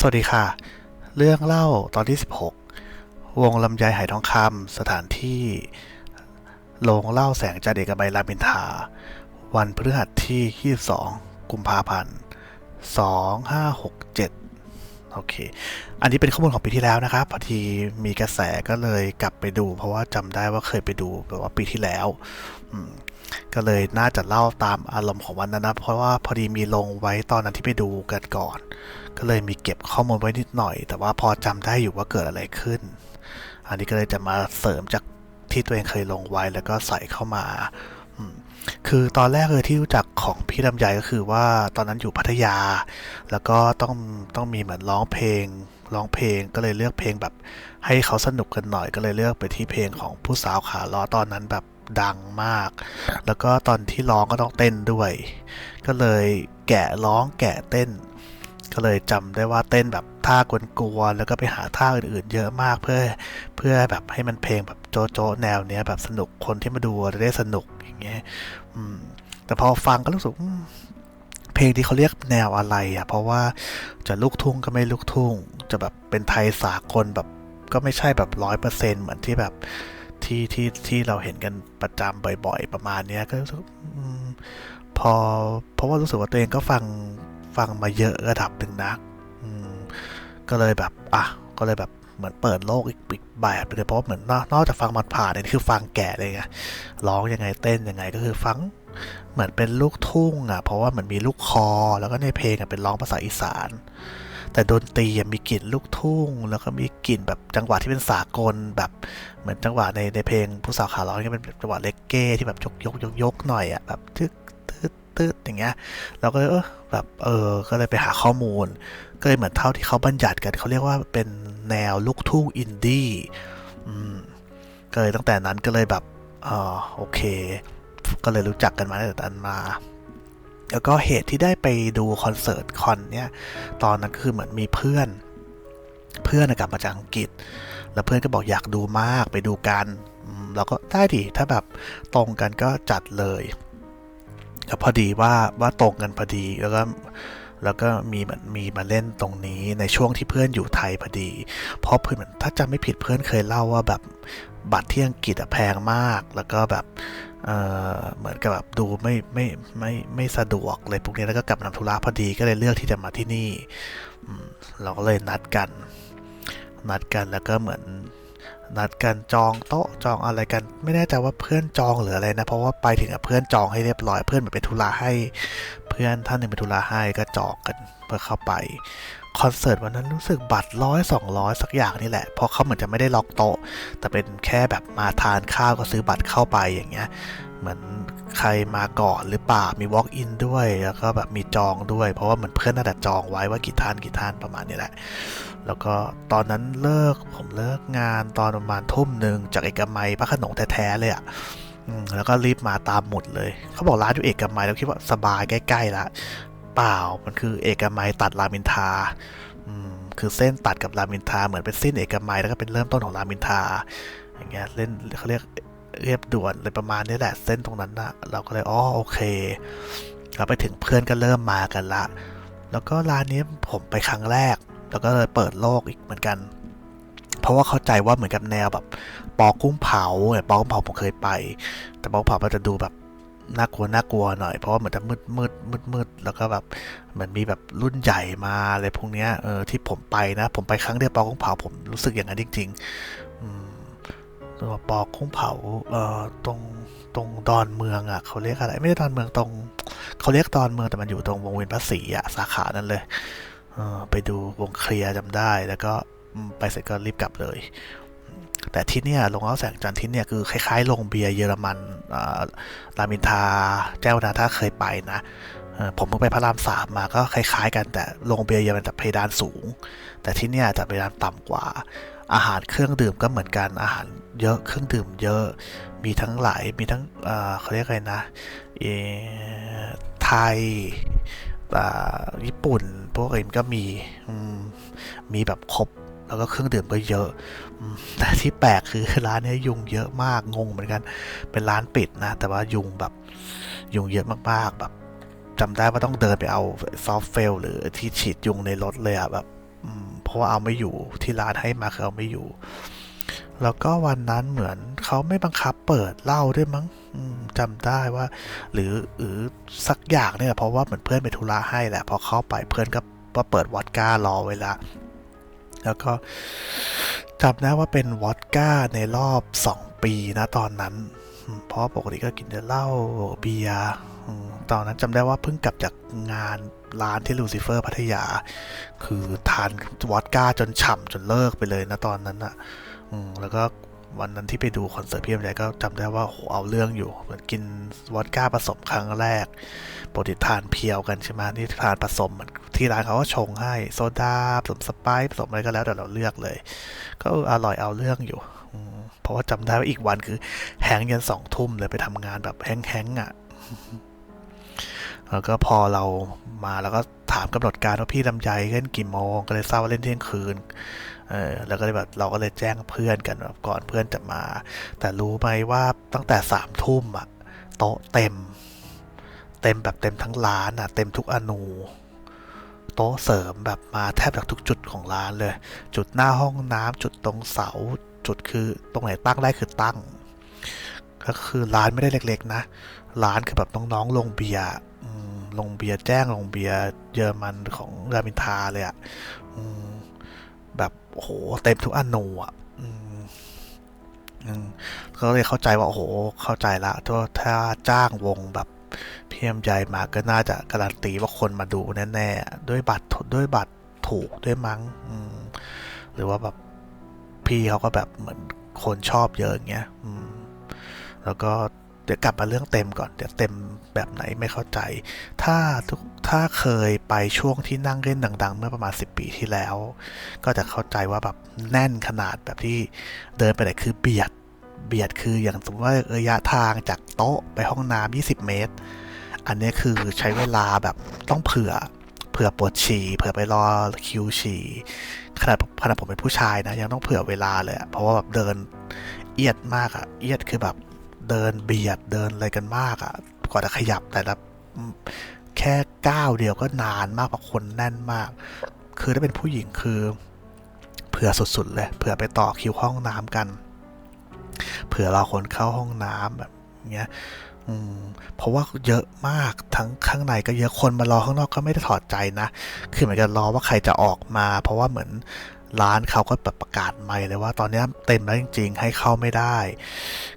สวัสดีค่ะ เรื่องเล่าตอนที่ 16 วงลำไยหายทองคำสถานที่โรงเล่าแสงจันเอกใบรามอินทา วันพฤหัสที่ 22 กุมภาพันธ์ 2567 โอเค อันนี้เป็นข้อมูลของปีที่แล้วนะครับ พอดีมีกระแสก็เลยกลับไปดู เพราะว่าจำได้ว่าเคยไปดูแบบว่าปีที่แล้ว ก็เลยน่าจะเล่าตามอารมณ์ของวันนั้นนะ เพราะว่าพอดีมีลงไว้ตอนนั้นที่ไปดูกันก่อน ก็เลยมีเก็บข้อมูลไว้นิดหน่อย แต่ว่าพอจำได้อยู่ว่าเกิดอะไรขึ้น อันนี้ก็เลยจะมาเสริมจากที่ตัวเองเคยลงไว้แล้วก็ใส่เข้ามา คือตอนแรกเลยที่รู้จักของพี่ลำไยก็คือว่าตอนนั้นอยู่พัทยา แล้วก็ต้องต้องมีเหมือนร้องเพลงร้องเพลงก็เลยเลือกเพลงแบบให้เขาสนุกกันหน่อยก็เลยเลือกไปที่เพลงของผู้สาวขาล้อตอนนั้นแบบดังมาก แล้วก็ตอนที่ร้องก็ต้องเต้นด้วย ก็เลยแกะร้องแกะเต้น ก็เลยจำได้ว่าเต้นแบบท่ากวนๆแล้วก็ไปหาท่าอื่นๆ เยอะมากเพื่อเพื่อแบบให้มันเพลงแบบโจโจแนวเนี้ยแบบสนุกคนที่มาดูจะได้สนุกอย่างเงี้ยแต่พอฟังก็รู้สึกเพลงที่เขาเรียกแนวอะไรอะเพราะว่าจะลูกทุ่งก็ไม่ลูกทุ่ง จะแบบเป็นไทยสากลแบบก็ไม่ใช่แบบร้อยเปอร์เซ็นเหมือนที่แบบที่ที่ที่เราเห็นกันประจำบ่อย ๆ ประมาณเนี้ยก็รู้สึกพอเพราะว่ารู้สึกว่าตัวเองก็ฟัง ฟังมาเยอะระดับหนึ่งนะอืมก็เลยแบบอะก็เลยแบบเหมือนเปิดโลกอีกอีกแบบไปเลยเพราะเหมือนนอกนอกจากฟังมันผ่านเนี่ยคือฟังแก่เลยไงร้องยังไงเต้นยังไงก็คือฟังเหมือนเป็นลูกทุ่งอะเพราะว่าเหมือนมีลูกคอ แล้วก็ในเพลงอะเป็นร้องภาษาอีสาน แต่ดนตรีมีกลิ่นลูกทุ่ง แล้วก็มีกลิ่นแบบจังหวะที่เป็นสากลแบบเหมือนจังหวะในในเพลงผู้สาวขาร้องก็เป็นจังหวะเลกเก้ที่แบบยกยกยกยกหน่อยอะแบบตึ๊ดตึ๊ด ตึ๊ดอย่างเงี้ยเราก็เลยเออแบบเออก็เลยไปหาข้อมูล ก็เลยเหมือนเท่าที่เขาบัญญัติกันเขาเรียกว่าเป็นแนวลูกทุ่งอินดี้อืมก็เลยตั้งแต่นั้นก็เลยแบบเออโอเค ก็เลยรู้จักกันมาตั้งแต่นั้นมาแล้วก็เหตุที่ได้ไปดูคอนเสิร์ตคอนเนี่ยตอนนั้นคือเหมือนมีเพื่อน เพื่อนกลับมาจากอังกฤษ แล้วเพื่อนก็บอกอยากดูมากไปดูกันเราก็ได้ดิถ้าแบบตรงกันก็จัดเลย ก็พอดีว่าว่าตรงกันพอดีแล้วก็แล้วก็มีเหมือนมีมาเล่นตรงนี้ในช่วงที่เพื่อนอยู่ไทยพอดี เพราะเพื่อนมือนถ้าจำไม่ผิดเพื่อนเคยเล่าว่าแบบบัตรที่อังกฤษอะแพงมาก แล้วก็แบบเออเหมือนกับแบบดูไม่ไม่ไม่ไม่สะดวกเลยพวกนี้แล้วก็กลับมาทำธุระพอดีก็เลยเลือกที่จะมาที่นี่ เราก็เลยนัดกัน นัดกันแล้วก็เหมือน นัดกันจองโต๊ะจองอะไรกัน ไม่แน่ใจว่าเพื่อนจองหรืออะไรนะ เพราะว่าไปถึงเพื่อนจองให้เรียบร้อยเพื่อนเหมือนเป็นธุระให้ เพื่อนท่านหนึ่งเป็นธุระให้ก็จองกันเพื่อเข้าไปคอนเสิร์ตวันนั้นรู้สึกบัตรร้อยสองร้อยสักอย่างนี่แหละ เพราะเขาเหมือนจะไม่ได้ล็อกโต๊ะ แต่เป็นแค่แบบมาทานข้าวก็ซื้อบัตรเข้าไปอย่างเงี้ย เหมือนใครมาก่อนหรือเปล่ามี walk in ด้วยแล้วก็แบบมีจองด้วย เพราะว่าเหมือนเพื่อนน่าจะจองไว้ว่ากี่ท่านกี่ท่านประมาณนี้แหละ แล้วก็ตอนนั้นเลิกผมเลิกงานตอนประมาณทุ่มหนึ่งจากเอกมัยพระขนงแท้ๆเลยอะ่ะแล้วก็รีบมาตามหมุดเลย เขาบอกร้านอยู่เอกมัยแล้วคิดว่าสบายใกล้ๆละเปล่ามันคือเอกมัยตัดรามินทาอืมคือเส้นตัดกับรามินทาเหมือนเป็นเส้นเอกมัยแล้วก็เป็นเริ่มต้นของรามินทาอย่างเงี้ยเล่นเขาเรียก เรียบด่วนเลยประมาณนี้แหละเส้นตรงนั้นนะเราก็เลยอ๋อโอเคเราไปถึงเพื่อนก็เริ่มมากันละ แล้วก็ร้านนี้ผมไปครั้งแรก แล้วก็เลยเปิดโลกอีกเหมือนกัน เพราะว่าเข้าใจว่าเหมือนกับแนวแบบ ปอกุ้งเผาเนี่ยปอกุ้งเผาผมเคยไป แต่ปอกุ้งเผามันจะดูแบบน่ากลัวน่ากลัวหน่อยเพราะว่าเหมือนจะมืดมืดมืดมืดแล้วก็แบบเหมือนมีแบบรุ่นใหญ่มาอะไรพวกเนี้ยเออที่ผมไปนะ ผมไปครั้งเดียวปอกุ้งเผาผมรู้สึกอย่างนั้นจริง ๆ ตัวปอกุ้งเผาเอ่อตรงตรงดอนเมืองอะเขาเรียกอะไรไม่ใช่ดอนเมืองตรงเขาเรียกดอนเมืองแต่มันอยู่ตรงวงเวียนภาษีอะสาขานั้นเลยเออไปดูวงเคลียร์จำได้ แล้วก็ไปเสร็จก็รีบกลับเลย แต่ที่เนี่ยโรงเล่าแสงจันทร์ที่เนี่ยคือคล้ายๆโรงเบียร์เยอรมันอ่ารามินทาแจ้วนาถ้าเคยไปนะผมเพิ่งไปพระรามสามมาก็คล้ายๆ กันแต่โรงเบียร์เยอรมันจะเพดานสูง แต่ที่เนี่ยจะเพดานต่ำกว่า อาหารเครื่องดื่มก็เหมือนกันอาหารเยอะเครื่องดื่มเยอะมีทั้งหลายมีทั้งเขาเรียกอะไรนะไทยอ่าญี่ปุ่นพวกอื่นก็มีมีแบบครบแล้วก็เครื่องดื่มก็เยอะ แต่ที่แปลกคือร้านนี้ยุงเยอะมากงงเหมือนกัน เป็นร้านปิดนะ แต่ว่ายุงแบบยุงเยอะมากๆแบบจำได้ว่าต้องเดินไปเอาซอฟเฟลหรือที่ฉีดยุงในรถเลยอะแบบ เพราะว่าเอาไม่อยู่ที่ร้านให้มาคือเอาไม่อยู่ แล้วก็วันนั้นเหมือนเขาไม่บังคับเปิดเหล้าด้วยมั้งอืมจำได้ว่า หรือหรือสักอย่างเนี่ยเพราะว่าเหมือนเพื่อนไปธุระให้แหละพอเข้าไปเพื่อนก็เปิดวอดก้ารอไว้ละแล้วก็จำได้ว่าเป็นวอดก้าในรอบสองปีนะตอนนั้น เพราะปกติก็กินแต่เหล้าเบียร์ตอนนั้นจำได้ว่าเพิ่งกลับจากงาน ร้านที่ลูซิเฟอร์พัทยา คือทานวอดก้าจนฉ่ำจนเลิกไปเลยนะตอนนั้นอะอืมแล้วก็วันนั้นที่ไปดูคอนเสิร์ตพี่ลำไยก็จำได้ว่าโหเอาเรื่องอยู่เหมือนกินวอดก้าผสมครั้งแรกปกติทานเพียวกันใช่ไหมนี่ทานผสมเหมือนที่ร้านเขาก็ชงให้โซดาผสมสไปซ์ผสมอะไรก็แล้วแต่เราเลือกเลย ก็อร่อยเอาเรื่องอยู่เพราะว่าจำได้ว่าอีกวันคือแฮงยันสองทุ่มเลยไปทำงานแบบแฮงๆอะ แล้วก็พอเรามาแล้วก็ถามกำหนดการว่าพี่ลำไยเล่นกี่โมง ก็เลยทราบว่าเล่นเที่ยงคืน เออแล้วก็เลยแบบเราก็เลยแจ้งเพื่อนกันแบบก่อนเพื่อนจะมา แต่รู้ไหมว่าตั้งแต่สามทุ่มอะโต๊ะเต็ม เต็มแบบเต็มทั้งร้านอะเต็มทุกอนูโต๊ะเสริมแบบมาแทบจากทุกจุดของร้านเลย จุดหน้าห้องน้ำจุดตรงเสา จุดคือตรงไหนตั้งได้คือตั้ง ก็คือร้านไม่ได้เล็กๆนะ ร้านคือแบบน้องๆลงเบียร์ ลงเบียร์แจ้งลงเบียร์เยอรมันของรามินทาเลยอะอืมแบบโหเต็มทุกอนูอะก็เลยเข้าใจว่าโอ้โหเข้าใจละถ้าถ้าจ้างวงแบบเพีเอ็มใหญ่มาก็น่าจะการันตีว่าคนมาดูแน่ๆด้วยบัตรด้วยบัตรถูกด้วยมั้งหรือว่าแบบพี่เขาก็แบบเหมือนคนชอบเยอะอย่างเงี้ยแล้วก็เดี๋ยวกลับมาเรื่องเต็มก่อน เดี๋ยวเต็ม แบบไหนไม่เข้าใจ ถ้าถ้าเคยไปช่วงที่นั่งเล่นดัง ๆ เมื่อประมาณ 10 ปีที่แล้ว ก็จะเข้าใจว่าแบบแน่นขนาดแบบที่เดินไปไหนคือเบียดเบียดคืออย่างสมมติว่าระยะทางจากโต๊ะไปห้องน้ำ20 เมตร อันนี้คือใช้เวลาแบบต้องเผื่อเผื่อปวดฉี่เผื่อไปรอคิวฉี่ขนาดขนาดผมเป็นผู้ชายนะ ยังต้องเผื่อเวลาเลย เพราะว่าแบบเดินเอียดมากอะเอียดคือแบบเดินเบียดเดินอะไรกันมากอะ กว่าจะขยับแต่ละแค่ก้าวเดียวก็นานมากเพราะคนแน่นมาก คือถ้าเป็นผู้หญิงคือเผื่อสุดๆเลยเผื่อไปต่อคิวห้องน้ำกัน เผื่อเราคนเข้าห้องน้ำแบบเงี้ยอืมเพราะว่าเยอะมากทั้งข้างในก็เยอะคนมารอข้างนอกก็ไม่ได้ถอดใจนะ คือเหมือนกันรอว่าใครจะออกมา เพราะว่าเหมือน ร้านเขาก็แบบประกาศใหม่เลยว่าตอนนี้เต็มแล้วจริง ๆ ให้เข้าไม่ได้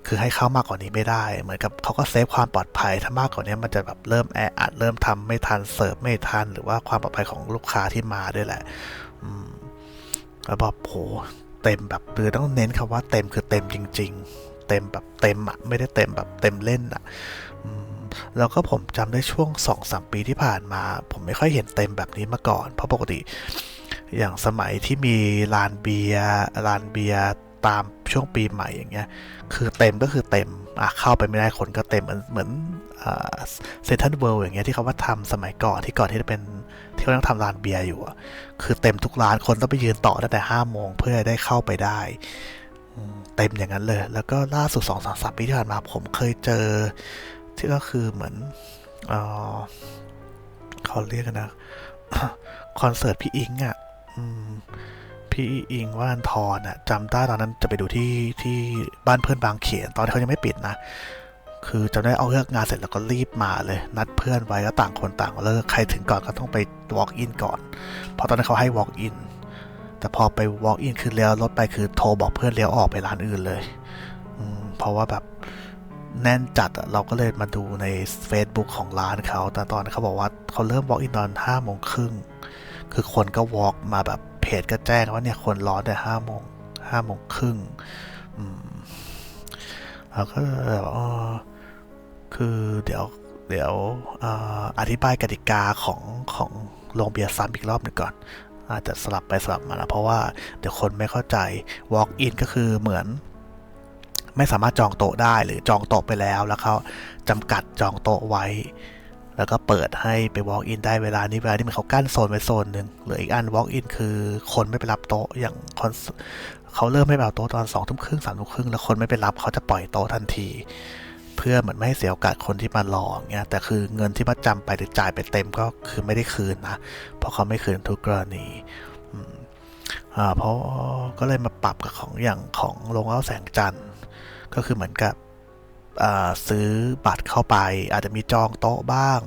คือให้เข้ามากกว่านี้ไม่ได้ เหมือนกับเขาก็เซฟความปลอดภัย ถ้ามากกว่านี้มันจะแบบเริ่มแออัดเริ่มทำไม่ทันเสิร์ฟไม่ทัน หรือว่าความปลอดภัยของลูกค้าที่มาด้วยแหละ อืมแล้วแบบโหเต็มแบบคือต้องเน้นคำว่าเต็มคือเต็มจริง ๆ เต็มแบบเต็มอะไม่ได้เต็มแบบเต็มเล่นอะแล้วก็ผมจำได้ช่วงสองสามปีที่ผ่านมา ผมไม่ค่อยเห็นเต็มแบบนี้มาก่อน เพราะปกติ อย่างสมัยที่มีลานเบียร์ลานเบียร์ตามช่วงปีใหม่อย่างเงี้ย คือเต็มก็คือเต็มอะเข้าไปไม่ได้คนก็เต็มเหมือนเหมือนเซนทันเวิลด์อย่างเงี้ยที่เขาว่าทำสมัยก่อนที่ก่อนที่จะเป็นที่เขาต้องทำร้านเบียร์อยู่อะคือเต็มทุกร้านคนต้องไปยืนต่อตั้งแต่ห้าโมงเพื่อได้เข้าไปได้เต็มอย่างนั้นเลย แล้วก็ล่าสุดสองสามสัปปีที่ผ่านมาผมเคยเจอ ที่ก็คือเหมือนเออเขาเรียกนะคอนเสิร์ตพี่อิงอะ พี่อิงว่านทรอะจำได้ตอนนั้นจะไปดูที่ที่บ้านเพื่อนบางเขนตอนที่เขายังไม่ปิดนะ คือจำได้เอาเลิกงานเสร็จแล้วก็รีบมาเลย นัดเพื่อนไว้ก็ต่างคนต่างเลิกใครถึงก่อนก็ต้องไป walk in ก่อน เพราะตอนนั้นเขาให้ walk in แต่พอไป walk in คือเลี้ยวรถไปคือโทรบอกเพื่อนเลี้ยวออกไปร้านอื่นเลยเพราะว่าแบบแน่นจัดเราก็เลยมาดูใน Facebook ของร้านเขา แต่ตอนนั้นเขาบอกว่าเขาเริ่ม walk in ตอนห้าโมงครึ่ง คือคนก็ walk มาแบบเพจก็แจ้งว่าเนี่ยคนรอแต่ห้าโมงห้าโมงครึ่งอืมแล้วก็แบบคือเดี๋ยวเดี๋ยวออธิบายกติกาของของโรงเบียร์ซ้ำอีกรอบหนึ่งก่อน อาจจะสลับไปสลับมานะเพราะว่าเดี๋ยวคนไม่เข้าใจ walk in ก็คือเหมือน ไม่สามารถจองโต๊ะได้หรือจองโต๊ะไปแล้วแล้วเขาจำกัดจองโต๊ะไว้ แล้วก็เปิดให้ไป walk in ได้เวลานี้เวลานี้มันเขากั้นโซนไว้โซนหนึ่งหลืออีกอัน walk in คือคนไม่ไปรับโต๊ะอย่างคอนเขาเริ่มไม่ไปรับโต๊ะตอนสองทุ่มครึ่งสามทุ่มครึ่งแล้วคนไม่ไปรับเขาจะปล่อยโต๊ะทันที เพื่อเหมือนไม่ให้เสียโอกาสคนที่มารองเงี้ยแต่คือเงินที่มาจำไปหรือจ่ายไปเต็มก็คือไม่ได้คืนนะเพราะเขาไม่คืนทุกกรณีอ่าเพราะก็เลยมาปรับกับของอย่างของโรงเล่าแสงจันทร์ก็คือเหมือนกับ ซื้อบัตรเข้าไป อาจจะมีจองโต๊ะบ้าง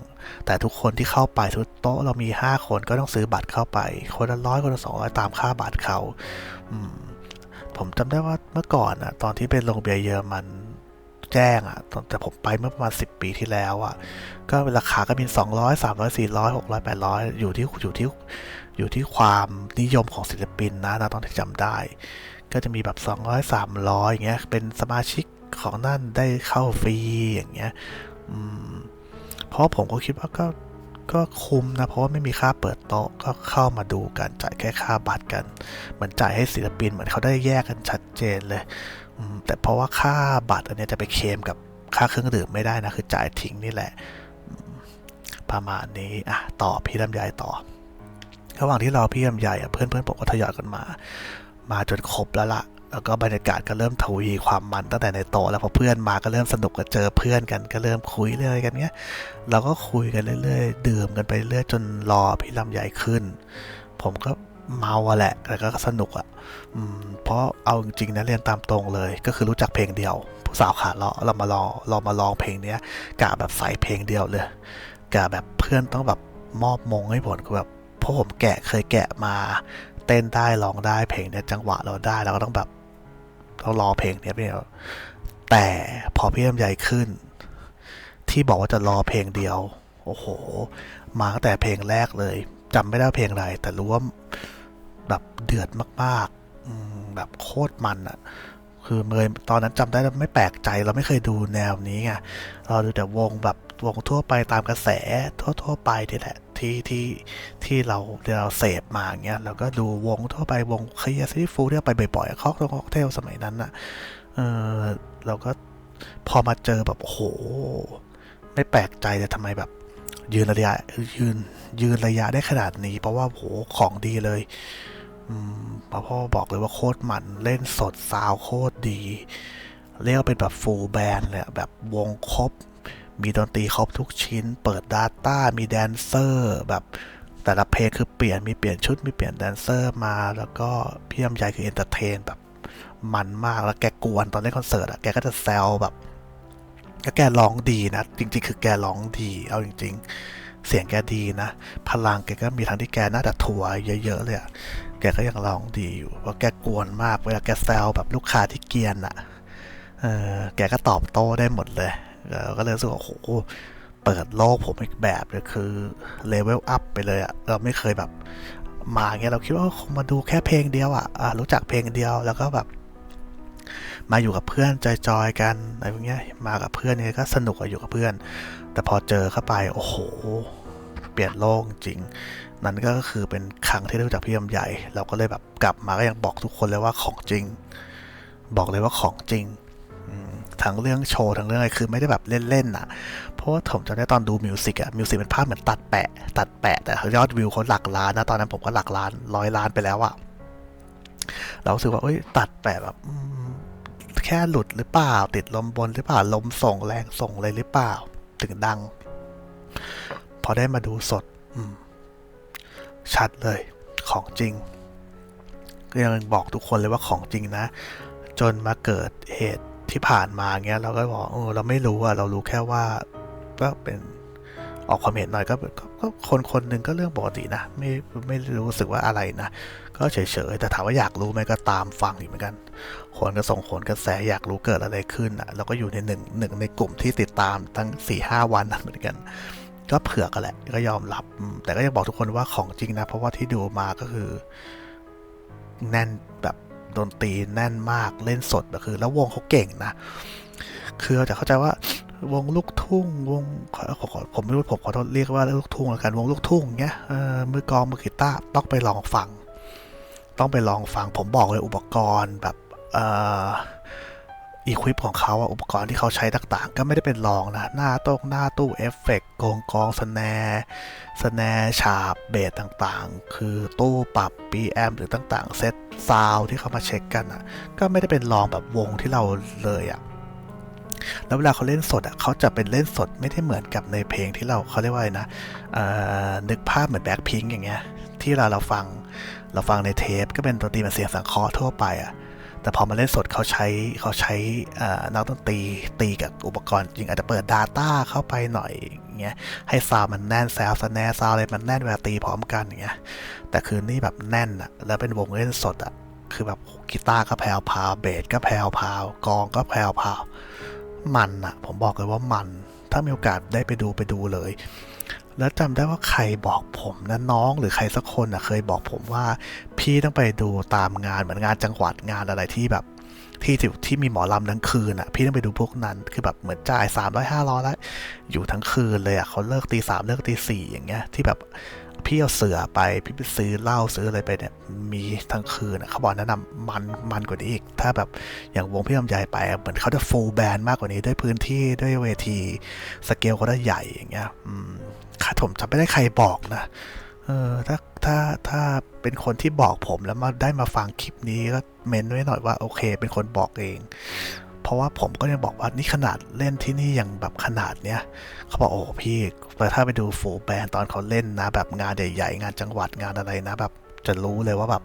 แต่ทุกคนที่เข้าไปทุกโต๊ะเรามี 5 คนก็ต้องซื้อบัตรเข้าไป คนละร้อยคนละสองร้อยตามค่าบัตรเขาผมจำได้ว่าเมื่อก่อนอะตอนที่เป็นโรงเบียร์เยอรมันแจ้งอะตอนแต่ผมไปเมื่อประมาณ 10 ปีที่แล้วอะก็ราคาก็มี200 300 400 600 800 อยู่ที่อยู่ที่อยู่ที่ความนิยมของศิลปินนะนะตอนที่จำได้ ก็จะมีแบบ 200 300อย่างเงี้ยเป็นสมาชิก ของนั่นได้เข้าฟรีอย่างเงี้ยเพราะผมก็คิดว่าก็ก็คุ้มนะ เพราะว่าไม่มีค่าเปิดโต๊ะก็เข้ามาดูกันจ่ายแค่ค่าบัตรกันเหมือนจ่ายให้ศิลปินเหมือนเขาได้แยกกันชัดเจนเลยแต่เพราะว่าค่าบัตรอันนี้จะไปเคลมกับค่าเครื่องดื่มไม่ได้นะ คือจ่ายทิ้งนี่แหละ ประมาณนี้อะต่อพี่ลำไยต่อ ระหว่างที่รอพี่ลำไยอะเพื่อนเพื่อนๆผมก็ทยอยกันมา มาจนครบแล้วล่ะ แล้วก็บรรยากาศก็เริ่มทวีความมันตั้งแต่ในโต๊ะแล้วพอเพื่อนมาก็เริ่มสนุกก็เจอเพื่อนกันก็เริ่มคุยเรื่อยกันเงี้ยเราก็คุยกันเรื่อยๆดื่มกันไปเรื่อยจนรอพี่ลำใหญ่ขึ้น ผมก็เมาอะแหละแต่ก็สนุกอะอืมเพราะเอาจริงๆนะเรียนตามตรงเลย ก็คือรู้จักเพลงเดียว ผู้สาวขาเลาะเรามาลองเรามาลองเพลงเนี้ยกะแบบใส่เพลงเดียวเลยกะแบบเพื่อนต้องแบบมอบมงให้ผลคือแบบเพราะผมแกะเคยแกะมา เต้นได้ร้องได้เพลงเนี้ยจังหวะเราได้เราก็ต้องแบบ ต้องรอเพลงเนี้ยไปเดียวแต่พอพี่ลำใหญ่ขึ้น ที่บอกว่าจะรอเพลงเดียว โอ้โห มาตั้งแต่เพลงแรกเลยจำไม่ได้เพลงอะไรแต่รู้ว่าแบบเดือดมากๆแบบโคตรมันอะคือเมยตอนนั้นจำได้แล้วไม่แปลกใจเราไม่เคยดูแนวนี้ไงเราดูแต่วงแบบวงทั่วไปตามกระแสทั่ว ๆ ไปนี่แหละที่ที่ที่เราเราเสพมาอย่างเงี้ยเราก็ดูวงทั่วไปวงเคลียร์ซิฟูที่เราไปบ่อยๆคอกค็อกเทลสมัยนั้นอะเออเราก็พอมาเจอแบบโอ้โห ไม่แปลกใจเลยทำไมแบบ ยืนระยะยืนยืนระยะได้ขนาดนี้ เพราะว่าโหของดีเลยอืมพราะพ่อบอกเลยว่าโคตรมันเล่นสดซาวโคตรดี เรียกเป็นแบบฟูลแบนเลยอะแบบวงครบ มีดนตรีครบทุกชิ้น เปิด Data มีแดนเซอร์แบบแต่ละเพลงคือเปลี่ยนมีเปลี่ยนชุดมีเปลี่ยนแดนเซอร์มา แล้วก็พี่ลำไยคือเอนเตอร์เทนแบบมันมากแล้วแกกวนตอนเล่นคอนเสิร์ตอะแกก็จะแซวแบบแล้วแกร้องดีนะ จริง ๆ คือแกร้องดี เอาจริง ๆ เสียงแกดีนะ พลังแกก็มีทั้งที่แกน่าจะทัวเยอะๆเลยอะแกก็ยังร้องดีอยู่เพราะแกกวนมากเวลาแกแซวแบบลูกค้าที่เกียนอะเออแกก็ตอบโต้ได้หมดเลย ก็เลยรู้สึกว่าโอ้โหเปิดโลกผมอีกแบบเลยคือเลเวลอัพไปเลยอะเราไม่เคยแบบมาเงี้ยเราคิดว่าคงมาดูแค่เพลงเดียวอะอะรู้จักเพลงเดียวแล้วก็แบบ มาอยู่กับเพื่อนจอยๆกันอะไรพวกเนี้ยมากับเพื่อนเนี่ยก็สนุกอะอยู่กับเพื่อน แต่พอเจอเข้าไปโอ้โห เปลี่ยนโลกจริง นั่นก็คือเป็นครั้งที่ได้รู้จักพี่ลำใหญ่ เราก็เลยแบบกลับมาก็ยังบอกทุกคนเลยว่าของจริง บอกเลยว่าของจริง ทั้งเรื่องโชว์ทั้งเรื่องอะไรคือไม่ได้แบบเล่นๆน่ะ เพราะว่าผมจำได้ตอนดูมิวสิกอะมิวสิกเป็นภาพเหมือนตัดแปะ ตัดแปะ แต่ยอดวิวเขาหลักล้านนะตอนนั้นผมก็หลักล้านร้อยล้านไปแล้วอะเราสึกว่าเอ้ยตัดแปะแบบแค่หลุดหรือเปล่า ติดลมบนหรือเปล่าลมส่งแรงส่งเลยหรือเปล่า ถึงดัง พอได้มาดูสดชัดเลยของจริงก็ยังบอกทุกคนเลยว่าของจริงนะ จนมาเกิดเหตุ ที่ผ่านมาเงี้ยเราก็บอกเออเราไม่รู้อะเรารู้แค่ว่าก็เป็นออกความเห็นหน่อยก็ก็ก็คนคนหนึ่งก็เรื่องปกตินะ ไม่ไม่รู้สึกว่าอะไรนะ ก็เฉยๆแต่ถามว่าอยากรู้ไหมก็ตามฟังอยู่เหมือนกันคนก็ส่งผลกระแสอยากรู้เกิดอะไรขึ้นอะเราก็อยู่ในหนึ่งหนึ่งในกลุ่มที่ติดตามทั้ง4ี่ห้าวันเหมือนกัน ก็เผือกกันแหละก็ยอมรับ แต่ก็ยังบอกทุกคนว่าของจริงนะ เพราะว่าที่ดูมาก็คือ แน่นแบบ ดนตรีแน่นมากเล่นสดก็คือ แล้ววงเขาเก่งนะ คือเราจะเข้าใจว่าวงลูกทุ่งวงผมไม่รู้ผมขอโทษเรียกว่าลูกทุ่งแล้วกันวงลูกทุ่งเงี้ยมือกองมือกีตาร์ต้องไปลองฟัง ต้องไปลองฟังผมบอกเลยอุปกรณ์แบบเอ่อ อีควิปของเขาอะอุปกรณ์ที่เขาใช้ต่างๆ ก็ไม่ได้เป็นรองนะ หน้าโต๊ะหน้าตู้เอฟเฟกต์กองกองสแนร์สแนร์ฉาบเบสต่างๆ คือตู้ปรับ BM หรือต่างๆ เซตซาวที่เขามาเช็คกันอะก็ไม่ได้เป็นรองแบบวงที่เราเลยอะแล้วเวลาเขาเล่นสดอะเขาจะเป็นเล่นสดไม่ได้เหมือนกับในเพลงที่เราเขาเรียกว่าอะไรนะนึกภาพเหมือนแบ็คพิงอย่างเงี้ยที่เราเราฟังเราฟังในเทปก็เป็นดนตรีแบบเสียงสังเคราะห์ทั่วไปอะ แต่พอมาเล่นสดเขาใช้เขาใช้นักดนตรีตีกับอุปกรณ์จริงอาจจะเปิด Data เข้าไปหน่อยอย่างเงี้ยให้ซาวมันแน่นแซวสแนซาวอะไรมันแน่นเวลาตีพร้อมกันอย่างเงี้ยแต่คือนี่แบบแน่นอะแล้วเป็นวงเล่นสดอะคือแบบกีตาร์ก็แพรวพาวเบสก็แพรวพาวกองก็แพรวพาวมันอะผมบอกเลยว่ามันถ้ามีโอกาสได้ไปดูไปดูเลย แล้วจำได้ว่าใครบอกผมนะน้องหรือใครสักคนอะเคยบอกผมว่า พี่ต้องไปดูตามงานเหมือนงานจังหวัดงานอะไรที่แบบ ที่ที่ที่มีหมอลำทั้งคืนอะ พี่ต้องไปดูพวกนั้น คือแบบเหมือนจ่ายสามร้อยห้าร้อยแล้ว อยู่ทั้งคืนเลยอะเขาเลิกตีสามเลิกตีสี่อย่างเงี้ย ที่แบบพี่เอาเสือไปพี่ไปซื้อเหล้าซื้ออะไรไปเนี่ยมีทั้งคืนอะเขาบอกแนะนำมันมันกว่านี้อีก ถ้าแบบอย่างวงพี่ลำไยไปอะเหมือนเขาจะฟูลแบนด์มากกว่านี้ด้วยพื้นที่ด้วยเวทีสเกลเขาได้ใหญ่อย่างเงี้ยอืมค่ะผมจำไม่ได้ใครบอกนะ เออถ้าถ้าถ้าเป็นคนที่บอกผมแล้วมาได้มาฟังคลิปนี้ก็เมนไว้หน่อยว่าโอเค เป็นคนบอกเอง เพราะว่าผมก็ยังบอกว่านี่ขนาดเล่นที่นี่ยังแบบขนาดเนี้ยเขาบอกโอ้พี่แต่ถ้าไปดูฟูแบนตอนเขาเล่นนะ แบบงานใหญ่ๆงานจังหวัดงานอะไรนะ แบบจะรู้เลยว่าแบบ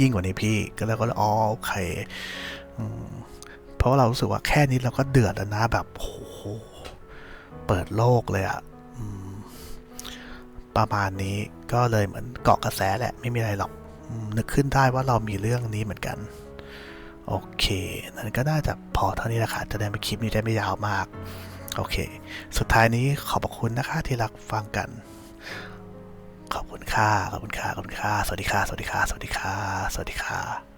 ยิ่งกว่านี้พี่ก็เลยก็เลยอ๋อโอเคอเพราะว่าเรารู้สึกว่าแค่นี้เราก็เดือดแล้วนะแบบโอ้โหเปิดโลกเลยอะ ประมาณนี้ก็เลยเหมือนเกาะกระแสแหละไม่มีอะไรหรอกนึกขึ้นได้ว่าเรามีเรื่องนี้เหมือนกัน โอเค นั่นก็น่าจะพอเท่านี้แหละค่ะจะได้ไม่คลิปนี้ได้ไม่ยาวมาก โอเค สุดท้ายนี้ขอบคุณนะคะที่รักฟังกัน ขอบคุณค่ะ ขอบคุณค่ะ ขอบคุณค่ะ สวัสดีค่ะ สวัสดีค่ะ สวัสดีค่ะ สวัสดีค่ะ